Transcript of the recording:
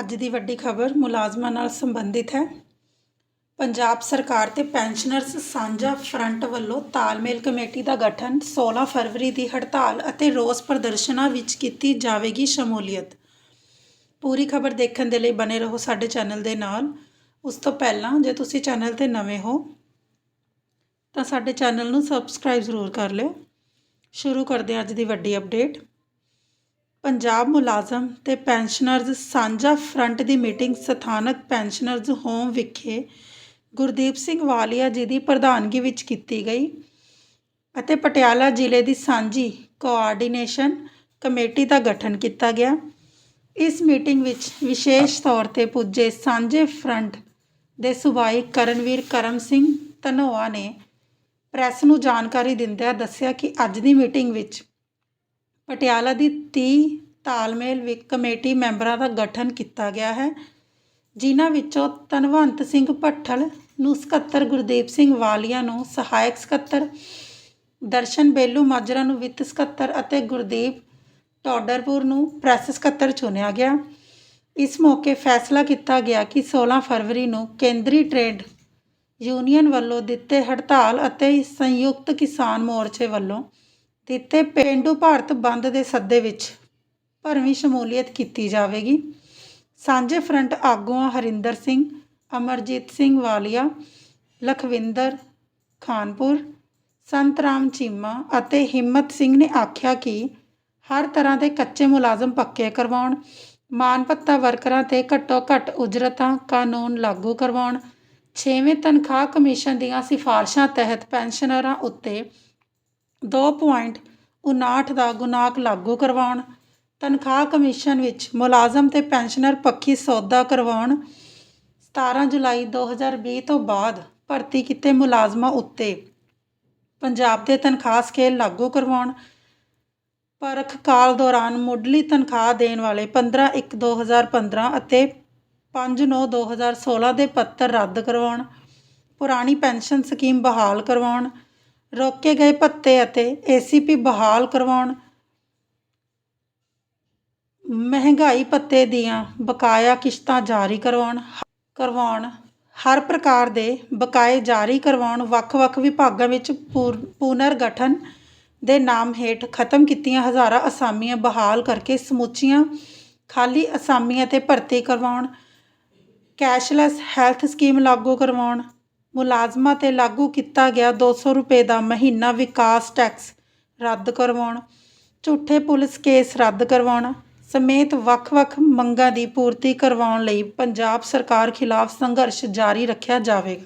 ਅੱਜ ਦੀ ਵੱਡੀ ਖਬਰ ਮੁਲਾਜ਼ਮਾਂ ਨਾਲ ਸੰਬੰਧਿਤ ਹੈ। ਪੰਜਾਬ ਸਰਕਾਰ ਤੇ ਪੈਨਸ਼ਨਰਸ ਸਾਂਝਾ ਫਰੰਟ ਵੱਲੋਂ ਤਾਲਮੇਲ ਕਮੇਟੀ ਦਾ ਗਠਨ 16 ਫਰਵਰੀ ਦੀ ਹੜਤਾਲ ਅਤੇ ਰੋਸ ਪ੍ਰਦਰਸ਼ਨਾਂ ਵਿੱਚ ਕੀਤੀ ਜਾਵੇਗੀ ਸ਼ਮੂਲੀਅਤ। ਪੂਰੀ ਖਬਰ ਦੇਖਣ ਦੇ ਲਈ ਬਨੇ ਰਹੋ ਸਾਡੇ ਚੈਨਲ ਦੇ ਨਾਲ। ਉਸ ਤੋਂ ਪਹਿਲਾਂ ਜੇ ਤੁਸੀਂ ਚੈਨਲ ਤੇ ਨਵੇਂ ਹੋ, ਤਾਂ ਸਾਡੇ ਚੈਨਲ ਨੂੰ ਸਬਸਕ੍ਰਾਈਬ ਜ਼ਰੂਰ ਕਰ ਲਿਓ। ਸ਼ੁਰੂ ਕਰਦੇ ਹਾਂ ਅੱਜ ਦੀ ਵੱਡੀ ਅਪਡੇਟ। ਪੰਜਾਬ ਮੁਲਾਜ਼ਮ ਤੇ ਪੈਨਸ਼ਨਰਜ਼ ਸਾਂਝਾ ਫਰੰਟ ਦੀ ਮੀਟਿੰਗ ਸਥਾਨਕ ਪੈਨਸ਼ਨਰਜ਼ ਹੋਮ ਵਿਖੇ ਗੁਰਦੀਪ ਸਿੰਘ ਵਾਲੀਆ ਜੀ ਦੀ ਪ੍ਰਧਾਨਗੀ ਵਿੱਚ ਕੀਤੀ ਗਈ ਅਤੇ ਪਟਿਆਲਾ ਜ਼ਿਲ੍ਹੇ ਦੀ ਸਾਂਝੀ ਕੋਆਰਡੀਨੇਸ਼ਨ ਕਮੇਟੀ ਦਾ ਗਠਨ ਕੀਤਾ ਗਿਆ। ਇਸ ਮੀਟਿੰਗ ਵਿੱਚ ਵਿਸ਼ੇਸ਼ ਤੌਰ ਤੇ ਪੁੱਜੇ ਸਾਂਝੇ ਫਰੰਟ ਦੇ ਸੂਬਾਈ ਕਰਨਵੀਰ ਕਰਮ ਸਿੰਘ ਧਨੋਆ ਨੇ ਪ੍ਰੈਸ ਨੂੰ ਜਾਣਕਾਰੀ ਦਿੰਦਿਆਂ ਦੱਸਿਆ ਕਿ ਅੱਜ ਦੀ ਮੀਟਿੰਗ ਵਿੱਚ ਪਟਿਆਲਾ ਦੀ ਤੀਹ ਤਾਲਮੇਲ ਵਿ, ਕਮੇਟੀ ਮੈਂਬਰਾਂ ਦਾ ਗਠਨ ਕੀਤਾ ਗਿਆ ਹੈ, ਜਿਨ੍ਹਾਂ ਵਿੱਚੋਂ ਧਨਵੰਤ ਸਿੰਘ ਭੱਠਲ ਨੂੰ ਸਕੱਤਰ ਗੁਰਦੀਪ ਸਿੰਘ ਵਾਲੀਆ ਨੂੰ ਸਹਾਇਕ ਸਕੱਤਰ, ਦਰਸ਼ਨ ਬੇਲੂ ਮਾਜਰਾ ਨੂੰ ਵਿੱਤ ਸਕੱਤਰ ਅਤੇ ਗੁਰਦੀਪ ਟੌਡਰਪੁਰ ਨੂੰ ਪ੍ਰੈਸ ਸਕੱਤਰ ਚੁਣਿਆ ਗਿਆ। ਇਸ ਮੌਕੇ ਫੈਸਲਾ ਕੀਤਾ ਗਿਆ ਕਿ 16 ਫਰਵਰੀ ਨੂੰ ਕੇਂਦਰੀ ਟ੍ਰੇਡ ਯੂਨੀਅਨ ਵੱਲੋਂ ਦਿੱਤੇ ਹੜਤਾਲ ਅਤੇ ਸੰਯੁਕਤ ਕਿਸਾਨ ਮੋਰਚੇ ਵੱਲੋਂ ਦਿੱਤੇ ਪੇਂਡੂ ਭਾਰਤ ਬੰਦ ਦੇ ਸੱਦੇ ਵਿੱਚ ਭਰਵੀਂ ਸ਼ਮੂਲੀਅਤ ਕੀਤੀ ਜਾਵੇਗੀ। ਸਾਂਝੇ ਫਰੰਟ ਆਗੂਆਂ ਹਰਿੰਦਰ ਸਿੰਘ, ਅਮਰਜੀਤ ਸਿੰਘ ਵਾਲੀਆ, ਲਖਵਿੰਦਰ ਖਾਨਪੁਰ, ਸੰਤ ਰਾਮ ਚੀਮਾ ਅਤੇ ਹਿੰਮਤ ਸਿੰਘ ਨੇ ਆਖਿਆ ਕਿ ਹਰ ਤਰ੍ਹਾਂ ਦੇ ਕੱਚੇ ਮੁਲਾਜ਼ਮ ਪੱਕੇ ਕਰਵਾਉਣ ਮਾਨ ਭੱਤਾ ਵਰਕਰਾਂ ਤੇ ਘੱਟੋ ਘੱਟ ਉਜਰਤਾਂ ਕਾਨੂੰਨ ਲਾਗੂ ਕਰਵਾਉਣ, ਛੇਵੇਂ ਤਨਖਾਹ ਕਮਿਸ਼ਨ ਦੀਆਂ ਸਿਫਾਰਸ਼ਾਂ ਤਹਿਤ ਪੈਨਸ਼ਨਰਾਂ ਉੱਤੇ 2.59 ਦਾ ਗੁਨਾਕ ਲਾਗੂ ਕਰਵਾਉਣ, ਤਨਖਾਹ ਕਮਿਸ਼ਨ ਵਿੱਚ ਮੁਲਾਜ਼ਮ ਅਤੇ ਪੈਨਸ਼ਨਰ ਪੱਖੀ ਸੌਦਾ ਕਰਵਾਉਣ 17 ਜੁਲਾਈ 2020 ਤੋਂ ਬਾਅਦ ਭਰਤੀ ਕੀਤੇ ਮੁਲਾਜ਼ਮਾਂ ਉੱਤੇ ਪੰਜਾਬ ਦੇ ਤਨਖਾਹ ਸਕੇਲ ਲਾਗੂ ਕਰਵਾਉਣ, ਪਰਖ ਕਾਲ ਦੌਰਾਨ ਮੁੱਢਲੀ ਤਨਖਾਹ ਦੇਣ ਵਾਲੇ 15/1/2015 ਅਤੇ 5/9/2016 ਦੇ ਪੱਤਰ ਰੱਦ ਕਰਵਾਉਣ, ਪੁਰਾਣੀ ਪੈਨਸ਼ਨ ਸਕੀਮ ਬਹਾਲ ਕਰਵਾਉਣ ਰੋਕੇ ਗਏ ਭੱਤੇ ਅਤੇ ਏਸੀਪੀ ਬਹਾਲ ਕਰਵਾਉਣ। ਮਹਿੰਗਾਈ ਭੱਤੇ ਦੀਆਂ ਬਕਾਇਆ ਕਿਸ਼ਤਾਂ ਜਾਰੀ ਕਰਵਾਉਣ। ਕਰਵਾਉਣ। ਹਰ ਪ੍ਰਕਾਰ ਦੇ ਬਕਾਏ ਜਾਰੀ ਕਰਵਾਉਣ। ਵੱਖ-ਵੱਖ ਵਿਭਾਗਾਂ ਵਿੱਚ ਪੁਨਰ ਗਠਨ ਦੇ ਨਾਮ ਹੇਠ ਖਤਮ ਕੀਤੀਆਂ ਹਜ਼ਾਰਾਂ ਅਸਾਮੀਆਂ ਬਹਾਲ ਕਰਕੇ ਸਮੁੱਚੀਆਂ ਖਾਲੀ ਅਸਾਮੀਆਂ ਤੇ ਭਰਤੀ ਕਰਵਾਉਣ। ਕੈਸ਼ਲੈਸ ਹੈਲਥ ਸਕੀਮ ਲਾਗੂ ਕਰਵਾਉਣ। ਮੁਲਾਜ਼ਮਾਂ ਤੇ ਲਾਗੂ ਕੀਤਾ ਗਿਆ 200 ਰੁਪਏ ਦਾ ਮਹੀਨਾ ਵਿਕਾਸ ਟੈਕਸ ਰੱਦ ਕਰਵਾਉਣ, ਝੂਠੇ ਪੁਲਿਸ ਕੇਸ ਰੱਦ ਕਰਵਾਉਣ ਸਮੇਤ ਵੱਖ-ਵੱਖ ਮੰਗਾਂ ਦੀ ਪੂਰਤੀ ਕਰਵਾਉਣ ਲਈ ਪੰਜਾਬ ਸਰਕਾਰ ਖਿਲਾਫ ਸੰਘਰਸ਼ ਜਾਰੀ ਰੱਖਿਆ ਜਾਵੇਗਾ।